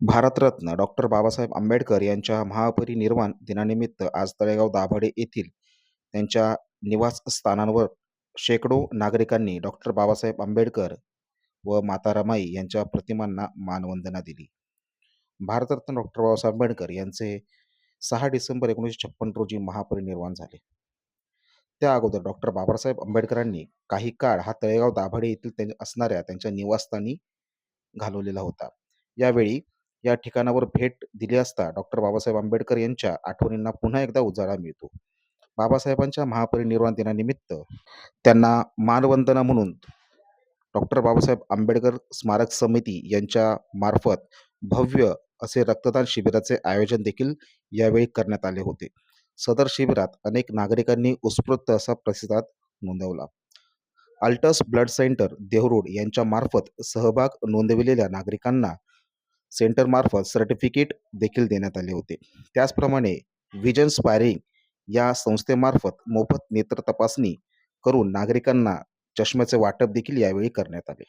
Bharat Ratna doctor Babasaheb Ambedkar यांच्या महापरिनिर्वाण दिनानिमित्त आज तळेगाव दाभाडे येथील त्यांच्या निवासस्थानांवर शेकडो नागरिकांनी डॉक्टर बाबासाहेब आंबेडकर व माता रमाई यांच्या प्रतिमांना मानवंदना दिली. भारतरत्न डॉक्टर बाबासाहेब आंबेडकर यांचे सहा डिसेंबर एकोणीसशे छप्पन रोजी महापरिनिर्वाण झाले. त्या अगोदर डॉक्टर बाबासाहेब आंबेडकरांनी काही काळ हा तळेगाव दाभाडे येथील असणाऱ्या त्यांच्या निवासस्थानी घालवलेला होता. यावेळी या ठिकाणावर भेट दिली असता डॉक्टर बाबासाहेब आंबेडकर यांच्या आठवणींना पुन्हा एकदा उजाळा मिळतो. बाबासाहेबांच्या महापरिनिर्वाण दिनानिमित्त त्यांना मानवंदना म्हणून डॉक्टर बाबासाहेब आंबेडकर स्मारक समिती यांच्या मार्फत भव्य असे रक्तदान शिबिराचे आयोजन देखील यावेळी करण्यात आले होते. सदर शिबिरात अनेक नागरिकांनी उत्स्फूर्त असा प्रतिसाद नोंदवला. अल्टस ब्लड सेंटर देहरोड यांच्या मार्फत सहभाग नोंदविलेल्या नागरिकांना सेंटरमार्फत सर्टिफिकेट देखील देण्यात आले होते. त्याचप्रमाणे व्हिजन स्पायरिंग या संस्थेमार्फत मोफत नेत्र तपासणी करून नागरिकांना चष्म्याचे वाटप देखील यावेळी करण्यात आले.